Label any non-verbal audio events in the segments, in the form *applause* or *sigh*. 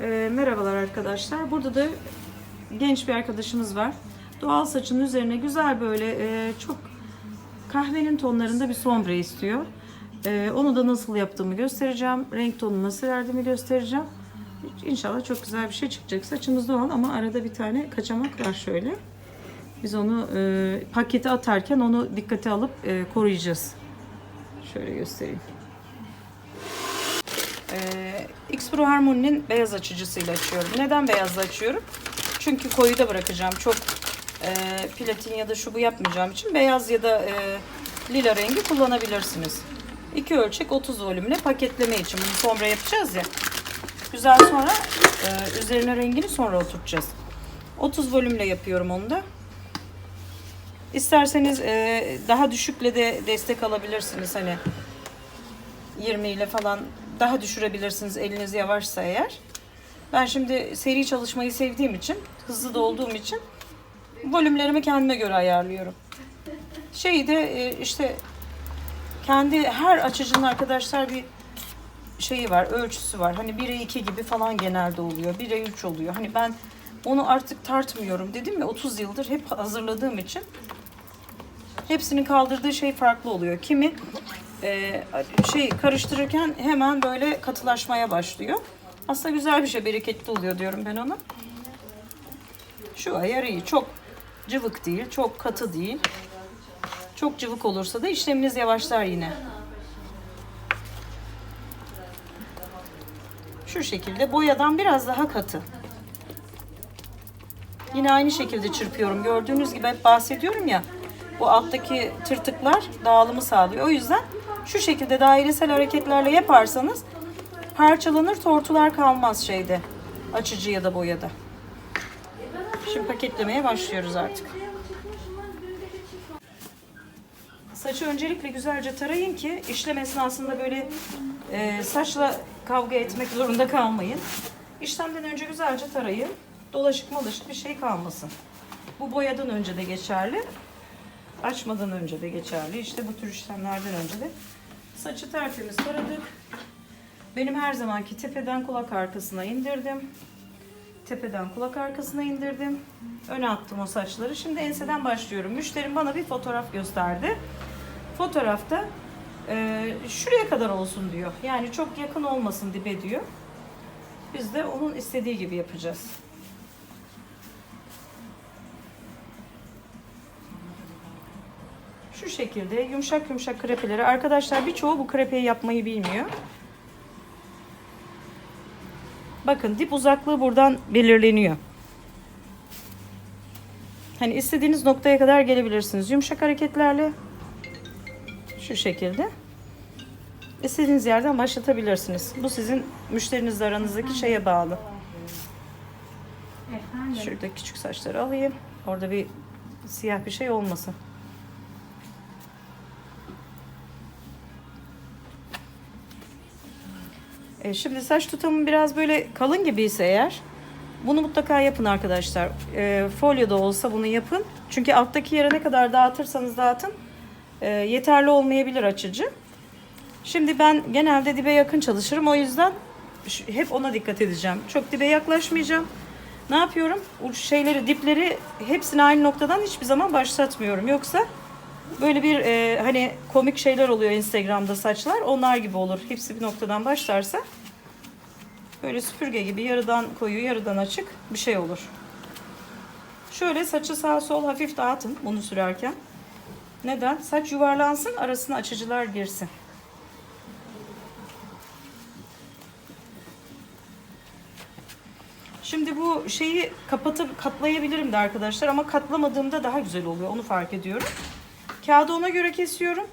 Ee, merhabalar arkadaşlar. Burada da genç bir arkadaşımız var. Doğal saçın üzerine güzel böyle e, çok kahvenin tonlarında bir sombre istiyor. Ee, onu da nasıl yaptığımı göstereceğim. Renk tonunu nasıl verdiğimi göstereceğim. İnşallah çok güzel bir şey çıkacak. Saçımız doğal ama arada bir tane kaçamak var şöyle. Biz onu e, pakete atarken onu dikkate alıp e, koruyacağız. Şöyle göstereyim. Ee, X Pro Harmony'nin beyaz açıcısıyla açıyorum. Neden beyazla açıyorum? Çünkü koyu da bırakacağım. Çok e, platin ya da şu bu yapmayacağım için beyaz ya da e, lila rengi kullanabilirsiniz. İki ölçek 30 volümle paketleme için bunu sonra yapacağız ya. Güzel sonra e, üzerine rengini sonra oturtacağız. 30 volümle yapıyorum onu da. İsterseniz e, daha düşükle de destek alabilirsiniz hani 20 ile falan daha düşürebilirsiniz eliniz yavaşsa eğer. Ben şimdi seri çalışmayı sevdiğim için, hızlı da olduğum için volümlerimi kendime göre ayarlıyorum. Şeyi de e, işte kendi her açıcının arkadaşlar bir şeyi var, ölçüsü var. Hani 1'e 2 gibi falan genelde oluyor. 1'e 3 oluyor. Hani ben onu artık tartmıyorum dedim ya 30 yıldır hep hazırladığım için hepsinin kaldırdığı şey farklı oluyor. Kimi e, şey karıştırırken hemen böyle katılaşmaya başlıyor. Aslında güzel bir şey, bereketli oluyor diyorum ben ona. Şu ayar iyi. Çok cıvık değil, çok katı değil. Çok cıvık olursa da işleminiz yavaşlar yine. Şu şekilde boyadan biraz daha katı. Yine aynı şekilde çırpıyorum. Gördüğünüz gibi hep bahsediyorum ya. Bu alttaki tırtıklar dağılımı sağlıyor. O yüzden şu şekilde dairesel hareketlerle yaparsanız parçalanır, tortular kalmaz şeyde. Açıcı ya da boyada. Şimdi paketlemeye başlıyoruz artık. Saçı öncelikle güzelce tarayın ki işlem esnasında böyle e, saçla kavga etmek zorunda kalmayın. İşlemden önce güzelce tarayın. Dolaşık malaşık bir şey kalmasın. Bu boyadan önce de geçerli. Açmadan önce de geçerli. İşte bu tür işlemlerden önce de. Saçı tertemiz taradık. Benim her zamanki tepeden kulak arkasına indirdim. Tepeden kulak arkasına indirdim. Öne attım o saçları. Şimdi enseden başlıyorum. Müşterim bana bir fotoğraf gösterdi. Fotoğrafta e, şuraya kadar olsun diyor. Yani çok yakın olmasın dibe diyor. Biz de onun istediği gibi yapacağız. Şu şekilde yumuşak yumuşak krepeleri. Arkadaşlar birçoğu bu krepeyi yapmayı bilmiyor. Bakın dip uzaklığı buradan belirleniyor. Hani istediğiniz noktaya kadar gelebilirsiniz. Yumuşak hareketlerle şu şekilde. İstediğiniz yerden başlatabilirsiniz. Bu sizin müşterinizle aranızdaki şeye bağlı. Efendim. Şurada küçük saçları alayım. Orada bir siyah bir şey olmasın. E, şimdi saç tutamı biraz böyle kalın gibiyse eğer bunu mutlaka yapın arkadaşlar. E, folyo da olsa bunu yapın. Çünkü alttaki yere ne kadar dağıtırsanız dağıtın e, yeterli olmayabilir açıcı. Şimdi ben genelde dibe yakın çalışırım. O yüzden hep ona dikkat edeceğim. Çok dibe yaklaşmayacağım. Ne yapıyorum? Uç şeyleri, dipleri hepsini aynı noktadan hiçbir zaman başlatmıyorum. Yoksa böyle bir e, hani komik şeyler oluyor Instagram'da saçlar. Onlar gibi olur. Hepsi bir noktadan başlarsa böyle süpürge gibi yarıdan koyu, yarıdan açık bir şey olur. Şöyle saçı sağ sol hafif dağıtın bunu sürerken. Neden? Saç yuvarlansın, arasına açıcılar girsin. Şimdi bu şeyi kapatıp katlayabilirim de arkadaşlar ama katlamadığımda daha güzel oluyor. Onu fark ediyorum. Kağıdı ona göre kesiyorum.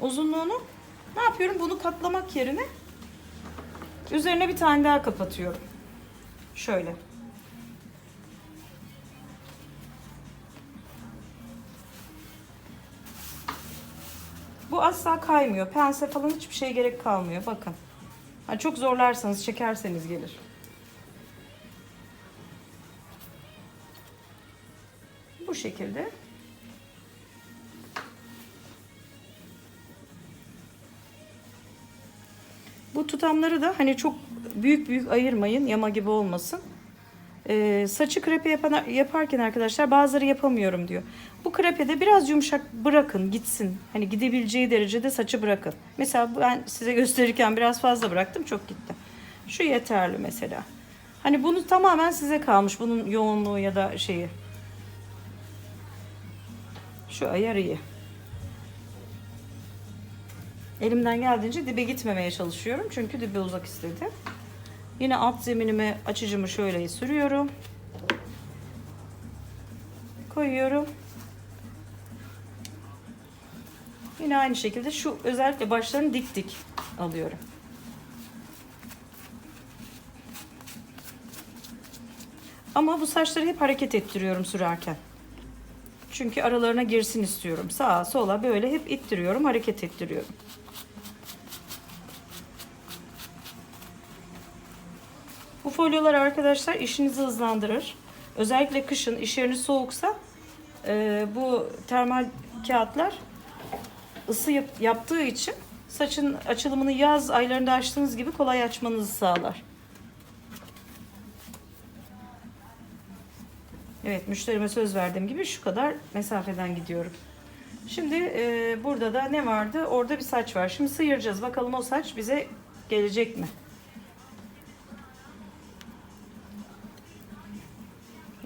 Uzunluğunu. Ne yapıyorum? Bunu katlamak yerine üzerine bir tane daha kapatıyorum. Şöyle. Bu asla kaymıyor. Pense falan hiçbir şey gerek kalmıyor. Bakın. Ha, çok zorlarsanız, çekerseniz gelir. Bu şekilde. Bu tutamları da hani çok büyük büyük ayırmayın yama gibi olmasın. Ee, saçı krepe yapan, yaparken arkadaşlar bazıları yapamıyorum diyor. Bu krepede biraz yumuşak bırakın gitsin. Hani gidebileceği derecede saçı bırakın. Mesela ben size gösterirken biraz fazla bıraktım çok gitti. Şu yeterli mesela. Hani bunu tamamen size kalmış bunun yoğunluğu ya da şeyi. Şu ayar iyi. Elimden geldiğince dibe gitmemeye çalışıyorum. Çünkü dibe uzak istedi. Yine alt zeminime açıcımı şöyle sürüyorum. Koyuyorum. Yine aynı şekilde şu özellikle başlarını dik dik alıyorum. Ama bu saçları hep hareket ettiriyorum sürerken. Çünkü aralarına girsin istiyorum. Sağa sola böyle hep ittiriyorum, hareket ettiriyorum. Folyolar arkadaşlar işinizi hızlandırır. Özellikle kışın iş yeriniz soğuksa e, bu termal kağıtlar ısı yap- yaptığı için saçın açılımını yaz aylarında açtığınız gibi kolay açmanızı sağlar. Evet müşterime söz verdiğim gibi şu kadar mesafeden gidiyorum. Şimdi e, burada da ne vardı? Orada bir saç var. Şimdi sıyıracağız. Bakalım o saç bize gelecek mi?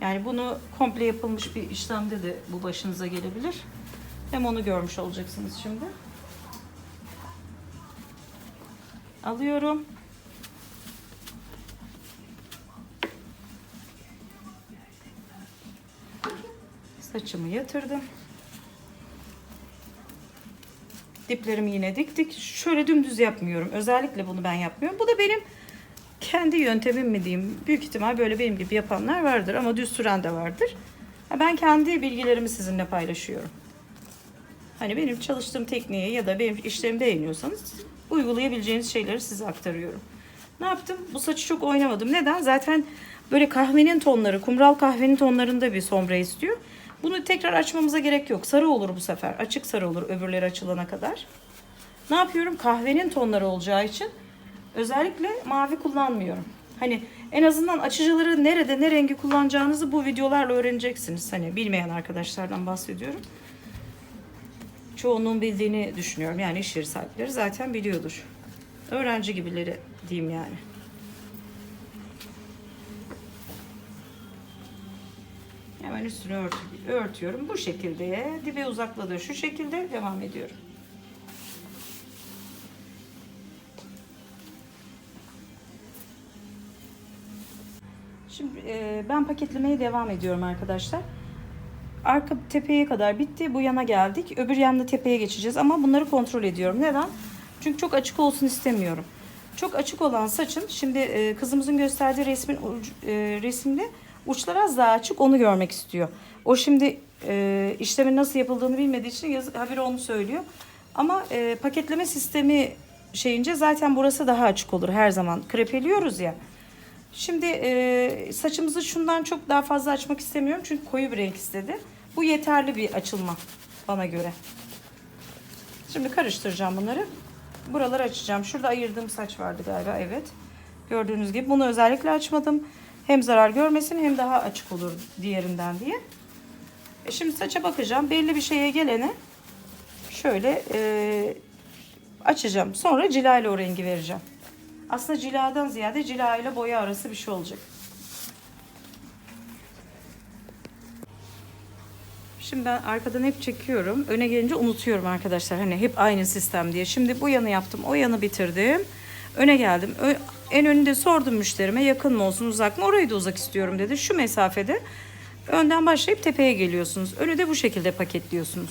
Yani bunu komple yapılmış bir işlemde de bu başınıza gelebilir. Hem onu görmüş olacaksınız şimdi. Alıyorum. Saçımı yatırdım. Diplerimi yine diktik. Şöyle dümdüz yapmıyorum. Özellikle bunu ben yapmıyorum. Bu da benim kendi yöntemim mi diyeyim. Büyük ihtimal böyle benim gibi yapanlar vardır ama düz süren de vardır. Ben kendi bilgilerimi sizinle paylaşıyorum. Hani benim çalıştığım tekniği ya da benim işlerimi beğeniyorsanız uygulayabileceğiniz şeyleri size aktarıyorum. Ne yaptım? Bu saçı çok oynamadım. Neden? Zaten böyle kahvenin tonları, kumral kahvenin tonlarında bir sombre istiyor. Bunu tekrar açmamıza gerek yok. Sarı olur bu sefer. Açık sarı olur öbürleri açılana kadar. Ne yapıyorum? Kahvenin tonları olacağı için özellikle mavi kullanmıyorum. Hani en azından açıcıları nerede ne rengi kullanacağınızı bu videolarla öğreneceksiniz. Hani bilmeyen arkadaşlardan bahsediyorum. Çoğunun bildiğini düşünüyorum. Yani iş yeri sahipleri zaten biliyordur. Öğrenci gibileri diyeyim yani. Hemen üstünü ört, örtüyorum. Bu şekilde dibe uzakladığı şu şekilde devam ediyorum. Ben paketlemeye devam ediyorum arkadaşlar. Arka tepeye kadar bitti. Bu yana geldik. Öbür yanda tepeye geçeceğiz ama bunları kontrol ediyorum. Neden? Çünkü çok açık olsun istemiyorum. Çok açık olan saçın şimdi e, kızımızın gösterdiği resmin e, resimde uçlar az daha açık onu görmek istiyor. O şimdi e, işlemin nasıl yapıldığını bilmediği için yaz, haberi onu söylüyor. Ama e, paketleme sistemi şeyince zaten burası daha açık olur her zaman. Krepeliyoruz ya. Şimdi e, saçımızı şundan çok daha fazla açmak istemiyorum çünkü koyu bir renk istedi. Bu yeterli bir açılma bana göre. Şimdi karıştıracağım bunları. Buraları açacağım. Şurada ayırdığım saç vardı galiba. Evet. Gördüğünüz gibi bunu özellikle açmadım. Hem zarar görmesin hem daha açık olur diğerinden diye. E şimdi saça bakacağım. Belli bir şeye gelene şöyle e, açacağım. Sonra cila ile o rengi vereceğim. Aslında ciladan ziyade cila ile boya arası bir şey olacak. Şimdi ben arkadan hep çekiyorum. Öne gelince unutuyorum arkadaşlar. Hani hep aynı sistem diye. Şimdi bu yanı yaptım. O yanı bitirdim. Öne geldim. Ö- en önünde sordum müşterime yakın mı olsun uzak mı? Orayı da uzak istiyorum dedi. Şu mesafede önden başlayıp tepeye geliyorsunuz. Önü de bu şekilde paketliyorsunuz.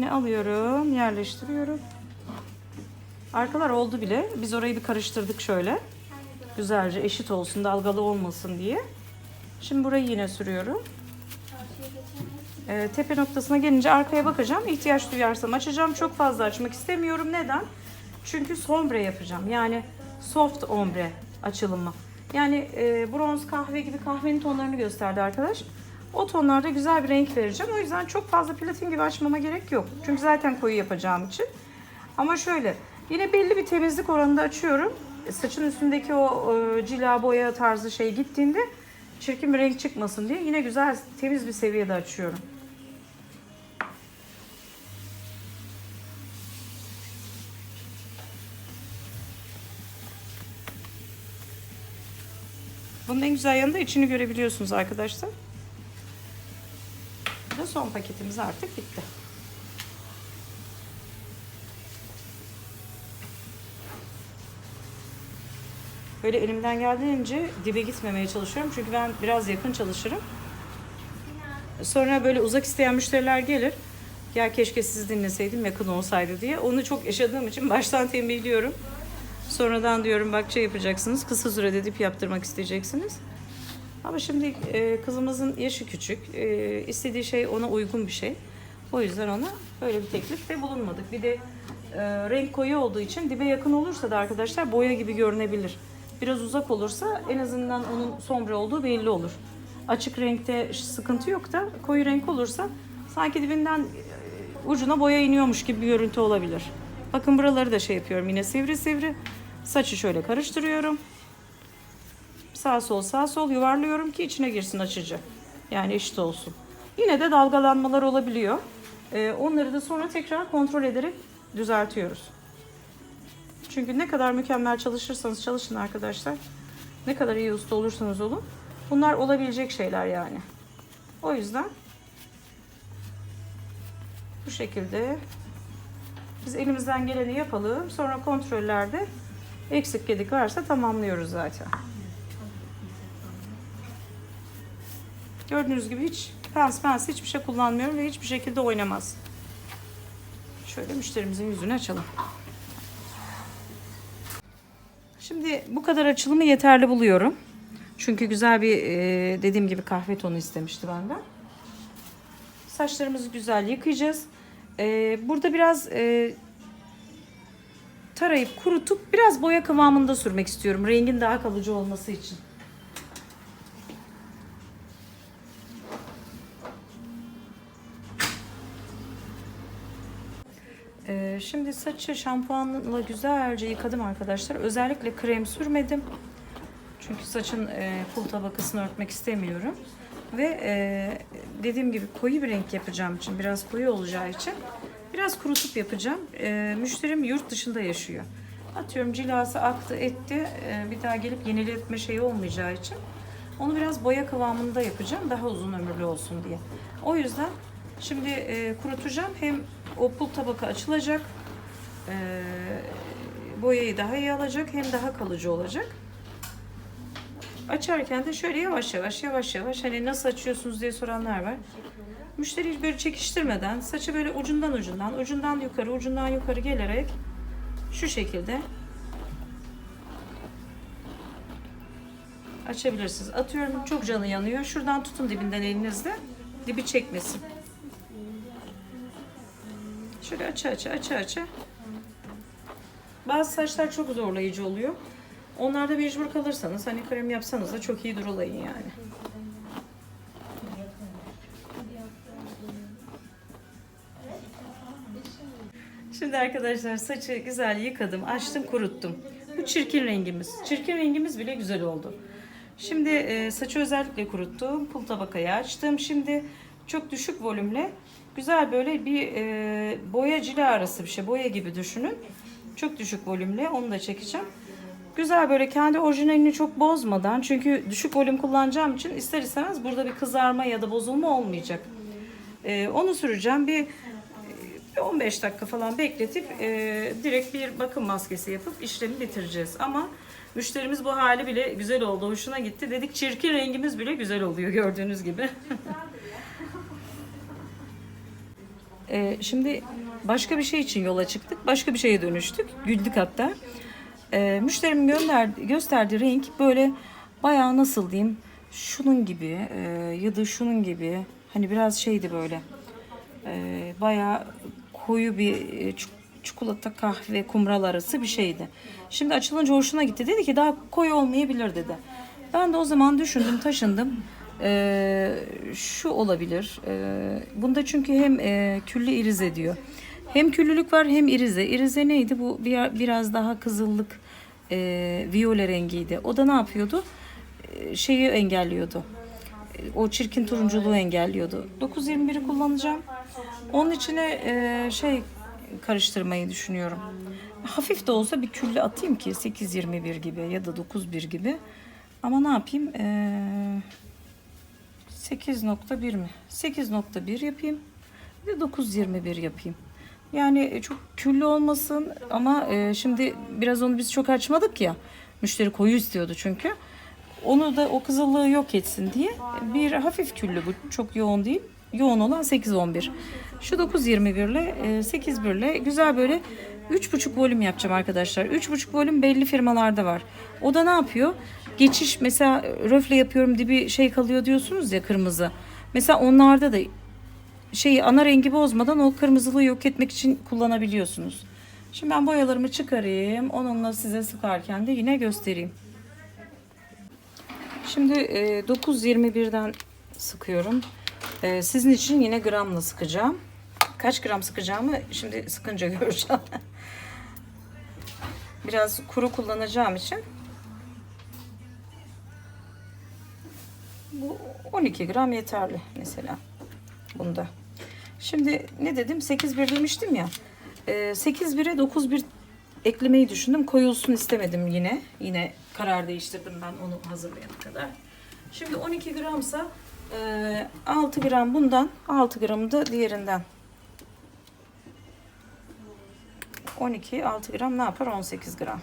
Yine alıyorum, yerleştiriyorum. Arkalar oldu bile. Biz orayı bir karıştırdık şöyle. Güzelce eşit olsun, dalgalı olmasın diye. Şimdi burayı yine sürüyorum. Ee, tepe noktasına gelince arkaya bakacağım. İhtiyaç duyarsam açacağım. Çok fazla açmak istemiyorum. Neden? Çünkü sombre yapacağım. Yani soft ombre açılımı. Yani e, bronz kahve gibi kahvenin tonlarını gösterdi arkadaş. O tonlarda güzel bir renk vereceğim. O yüzden çok fazla platin gibi açmama gerek yok. Çünkü zaten koyu yapacağım için. Ama şöyle yine belli bir temizlik oranında açıyorum. Saçın üstündeki o e, cila boya tarzı şey gittiğinde çirkin bir renk çıkmasın diye yine güzel temiz bir seviyede açıyorum. Bunun en güzel yanı da içini görebiliyorsunuz arkadaşlar. Da son paketimiz artık bitti. Böyle elimden geldiğince dibe gitmemeye çalışıyorum. Çünkü ben biraz yakın çalışırım. Sonra böyle uzak isteyen müşteriler gelir. Ya keşke sizi dinleseydim yakın olsaydı diye. Onu çok yaşadığım için baştan tembihliyorum. Sonradan diyorum bak şey yapacaksınız. Kısa sürede dip yaptırmak isteyeceksiniz. Ama şimdi e, kızımızın yaşı küçük. E, istediği şey ona uygun bir şey. O yüzden ona böyle bir teklifte bulunmadık. Bir de e, renk koyu olduğu için dibe yakın olursa da arkadaşlar boya gibi görünebilir. Biraz uzak olursa en azından onun sombre olduğu belli olur. Açık renkte sıkıntı yok da koyu renk olursa sanki dibinden e, ucuna boya iniyormuş gibi bir görüntü olabilir. Bakın buraları da şey yapıyorum yine sivri sivri. Saçı şöyle karıştırıyorum. Sağ sol sağ sol yuvarlıyorum ki içine girsin açıcı. Yani eşit olsun. Yine de dalgalanmalar olabiliyor. Ee, onları da sonra tekrar kontrol ederek düzeltiyoruz. Çünkü ne kadar mükemmel çalışırsanız çalışın arkadaşlar. Ne kadar iyi usta olursanız olun. Bunlar olabilecek şeyler yani. O yüzden bu şekilde biz elimizden geleni yapalım. Sonra kontrollerde eksik gedik varsa tamamlıyoruz zaten. Gördüğünüz gibi hiç pens pens hiçbir şey kullanmıyorum ve hiçbir şekilde oynamaz. Şöyle müşterimizin yüzünü açalım. Şimdi bu kadar açılımı yeterli buluyorum. Çünkü güzel bir e, dediğim gibi kahve tonu istemişti benden. Saçlarımızı güzel yıkayacağız. E, burada biraz e, tarayıp kurutup biraz boya kıvamında sürmek istiyorum. Rengin daha kalıcı olması için. Şimdi saçı şampuanla güzelce yıkadım arkadaşlar. Özellikle krem sürmedim. Çünkü saçın e, pul tabakasını örtmek istemiyorum. Ve e, dediğim gibi koyu bir renk yapacağım için, biraz koyu olacağı için biraz kurutup yapacağım. E, müşterim yurt dışında yaşıyor. Atıyorum cilası aktı etti. E, bir daha gelip yeniletme şeyi olmayacağı için onu biraz boya kıvamında yapacağım. Daha uzun ömürlü olsun diye. O yüzden şimdi e, kurutacağım. Hem o pul tabaka açılacak. E, boyayı daha iyi alacak. Hem daha kalıcı olacak. Açarken de şöyle yavaş yavaş yavaş yavaş hani nasıl açıyorsunuz diye soranlar var. Müşteri böyle çekiştirmeden saçı böyle ucundan ucundan ucundan yukarı ucundan yukarı gelerek şu şekilde açabilirsiniz. Atıyorum çok canı yanıyor. Şuradan tutun dibinden elinizle. Dibi çekmesin. Şöyle aça aça aça aça. Bazı saçlar çok zorlayıcı oluyor. Onlarda mecbur kalırsanız hani krem yapsanız da çok iyi durulayın yani. Şimdi arkadaşlar saçı güzel yıkadım, açtım, kuruttum. Bu çirkin rengimiz. Çirkin rengimiz bile güzel oldu. Şimdi e, saçı özellikle kuruttum. Pul tabakayı açtım. Şimdi çok düşük volümle güzel böyle bir e, boya cila arası bir şey. Boya gibi düşünün. Çok düşük volümle onu da çekeceğim. Güzel böyle kendi orijinalini çok bozmadan çünkü düşük volüm kullanacağım için ister istemez burada bir kızarma ya da bozulma olmayacak. E, onu süreceğim. Bir bir 15 dakika falan bekletip e, direkt bir bakım maskesi yapıp işlemi bitireceğiz. Ama müşterimiz bu hali bile güzel oldu, hoşuna gitti. Dedik çirkin rengimiz bile güzel oluyor gördüğünüz gibi. *laughs* e, şimdi başka bir şey için yola çıktık. Başka bir şeye dönüştük. Güldük hatta. E, müşterimin gönderdi, gösterdiği renk böyle bayağı nasıl diyeyim şunun gibi e, ya da şunun gibi hani biraz şeydi böyle e, bayağı koyu bir e, çik- çikolata kahve kumral arası bir şeydi. Şimdi açılınca hoşuna gitti. Dedi ki daha koyu olmayabilir dedi. Ben de o zaman düşündüm taşındım. Ee, şu olabilir. Ee, bunda çünkü hem e, küllü irize diyor. Hem küllülük var hem irize. İrize neydi? Bu bir, biraz daha kızıllık e, viyole rengiydi. O da ne yapıyordu? E, şeyi engelliyordu. E, O çirkin turunculuğu engelliyordu. 921'i kullanacağım. Onun içine e, şey karıştırmayı düşünüyorum. Hafif de olsa bir küllü atayım ki 821 gibi ya da 91 gibi. Ama ne yapayım? Ee, 8.1 mi? 8.1 yapayım. Bir de 9.21 yapayım. Yani çok küllü olmasın ama e, şimdi biraz onu biz çok açmadık ya. Müşteri koyu istiyordu çünkü. Onu da o kızıllığı yok etsin diye bir hafif küllü bu çok yoğun değil. Yoğun olan 8-11. Şu 9-21 ile e, 8-1 ile güzel böyle 3,5 volüm yapacağım arkadaşlar. 3,5 volüm belli firmalarda var. O da ne yapıyor? Geçiş mesela röfle yapıyorum dibi şey kalıyor diyorsunuz ya kırmızı. Mesela onlarda da şeyi ana rengi bozmadan o kırmızılığı yok etmek için kullanabiliyorsunuz. Şimdi ben boyalarımı çıkarayım. Onunla size sıkarken de yine göstereyim. Şimdi e, 9.21'den sıkıyorum. E, sizin için yine gramla sıkacağım. Kaç gram sıkacağımı şimdi sıkınca *laughs* göreceğim. Biraz kuru kullanacağım için. Bu 12 gram yeterli mesela bunda. Şimdi ne dedim? 8-1 demiştim ya. E, 8-1'e 9-1 eklemeyi düşündüm. Koyulsun istemedim yine. Yine karar değiştirdim ben onu hazırlayana kadar. Şimdi 12 gramsa e, 6 gram bundan 6 gram da diğerinden. 12 6 gram ne yapar? 18 gram.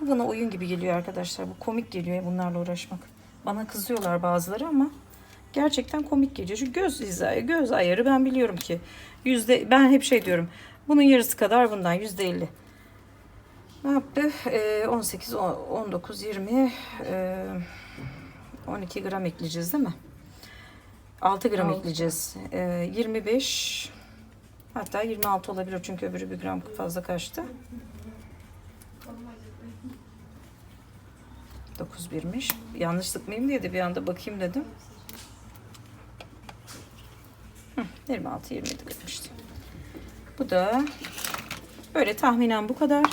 Bu bana oyun gibi geliyor arkadaşlar. Bu komik geliyor bunlarla uğraşmak. Bana kızıyorlar bazıları ama gerçekten komik geliyor. Çünkü göz hizayı, göz ayarı ben biliyorum ki yüzde ben hep şey diyorum. Bunun yarısı kadar bundan yüzde elli. Ne yaptı? Ee, 18, 19, 20, e, 12 gram ekleyeceğiz değil mi? 6 gram Altı. ekleyeceğiz. Ee, 25 hatta 26 olabilir çünkü öbürü bir gram fazla kaçtı. 9 birmiş. Yanlış sıkmayayım diye de bir anda bakayım dedim. Hı, 26 27 gitmişti. Bu da böyle tahminen bu kadar.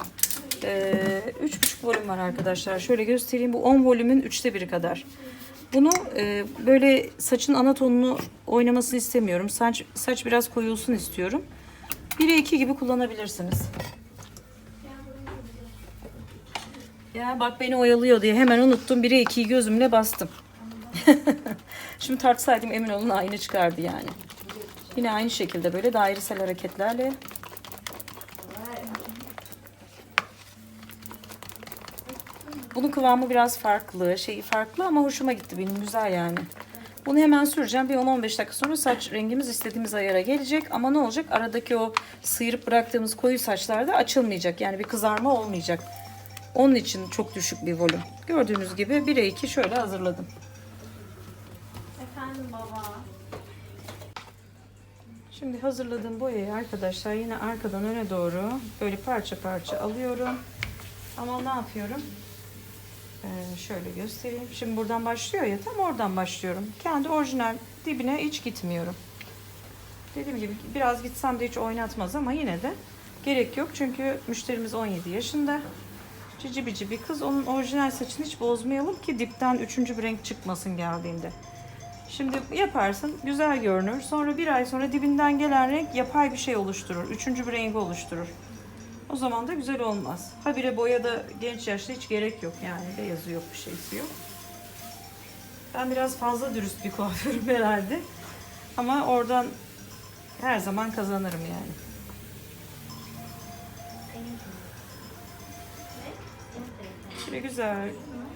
Ee, 3,5 volüm var arkadaşlar. Şöyle göstereyim. Bu 10 volümün 3'te biri kadar. Bunu e, böyle saçın ana tonunu oynamasını istemiyorum. Saç, saç biraz koyulsun istiyorum. 1'e 2 gibi kullanabilirsiniz. Ya bak beni oyalıyor diye hemen unuttum. 1'e 2'yi gözümle bastım. *laughs* Şimdi tartsaydım emin olun aynı çıkardı yani. Yine aynı şekilde böyle dairesel hareketlerle Bunun kıvamı biraz farklı, şeyi farklı ama hoşuma gitti benim güzel yani. Bunu hemen süreceğim. Bir 10-15 dakika sonra saç rengimiz istediğimiz ayara gelecek. Ama ne olacak? Aradaki o sıyırıp bıraktığımız koyu saçlarda açılmayacak. Yani bir kızarma olmayacak. Onun için çok düşük bir volüm. Gördüğünüz gibi 1'e 2 şöyle hazırladım. Efendim baba. Şimdi hazırladığım boyayı arkadaşlar yine arkadan öne doğru böyle parça parça alıyorum. Ama ne yapıyorum? Ee, şöyle göstereyim. Şimdi buradan başlıyor ya tam oradan başlıyorum. Kendi orijinal dibine hiç gitmiyorum. Dediğim gibi biraz gitsem de hiç oynatmaz ama yine de gerek yok. Çünkü müşterimiz 17 yaşında. Cici bici bir kız. Onun orijinal saçını hiç bozmayalım ki dipten üçüncü bir renk çıkmasın geldiğinde. Şimdi yaparsın güzel görünür. Sonra bir ay sonra dibinden gelen renk yapay bir şey oluşturur. Üçüncü bir rengi oluşturur. O zaman da güzel olmaz. Habire boya da genç yaşta hiç gerek yok yani. Beyazı yok bir şeysi yok. Ben biraz fazla dürüst bir kuaförüm herhalde. Ama oradan her zaman kazanırım yani. Şöyle güzel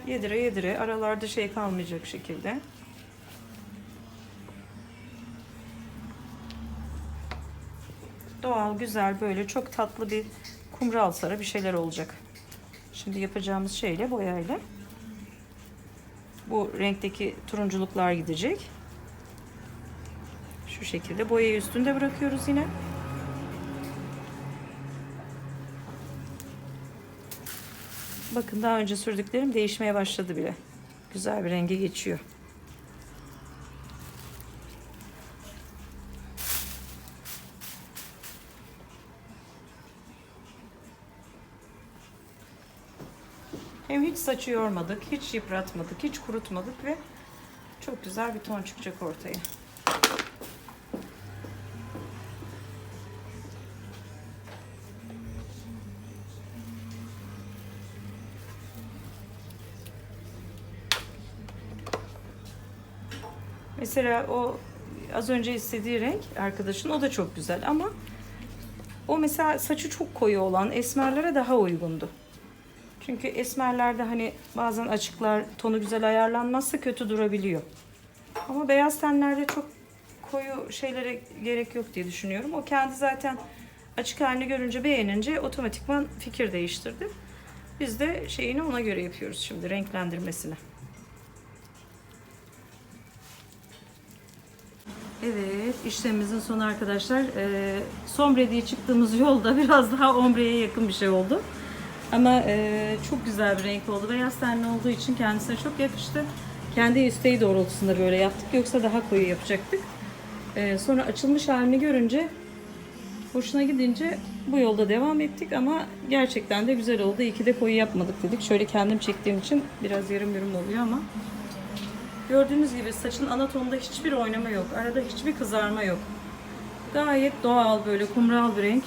yedire yedire aralarda şey kalmayacak şekilde. Doğal, güzel böyle çok tatlı bir kumral sarı bir şeyler olacak. Şimdi yapacağımız şeyle boyayla bu renkteki turunculuklar gidecek. Şu şekilde boyayı üstünde bırakıyoruz yine. Bakın daha önce sürdüklerim değişmeye başladı bile. Güzel bir renge geçiyor. Hem hiç saçı yormadık, hiç yıpratmadık, hiç kurutmadık ve çok güzel bir ton çıkacak ortaya. Mesela o az önce istediği renk arkadaşın o da çok güzel ama o mesela saçı çok koyu olan esmerlere daha uygundu. Çünkü esmerlerde hani bazen açıklar tonu güzel ayarlanmazsa kötü durabiliyor. Ama beyaz tenlerde çok koyu şeylere gerek yok diye düşünüyorum. O kendi zaten açık halini görünce beğenince otomatikman fikir değiştirdi. Biz de şeyini ona göre yapıyoruz şimdi renklendirmesini. Evet, işlemimizin sonu arkadaşlar. Ee, sombre diye çıktığımız yolda biraz daha ombreye yakın bir şey oldu. Ama e, çok güzel bir renk oldu. Beyaz tenli olduğu için kendisine çok yakıştı. Kendi isteği doğrultusunda böyle yaptık. Yoksa daha koyu yapacaktık. Ee, sonra açılmış halini görünce hoşuna gidince bu yolda devam ettik ama gerçekten de güzel oldu. İyi ki de koyu yapmadık dedik. Şöyle kendim çektiğim için biraz yarım yarım oluyor ama Gördüğünüz gibi saçın ana tonunda hiçbir oynama yok. Arada hiçbir kızarma yok. Gayet doğal böyle kumral bir renk.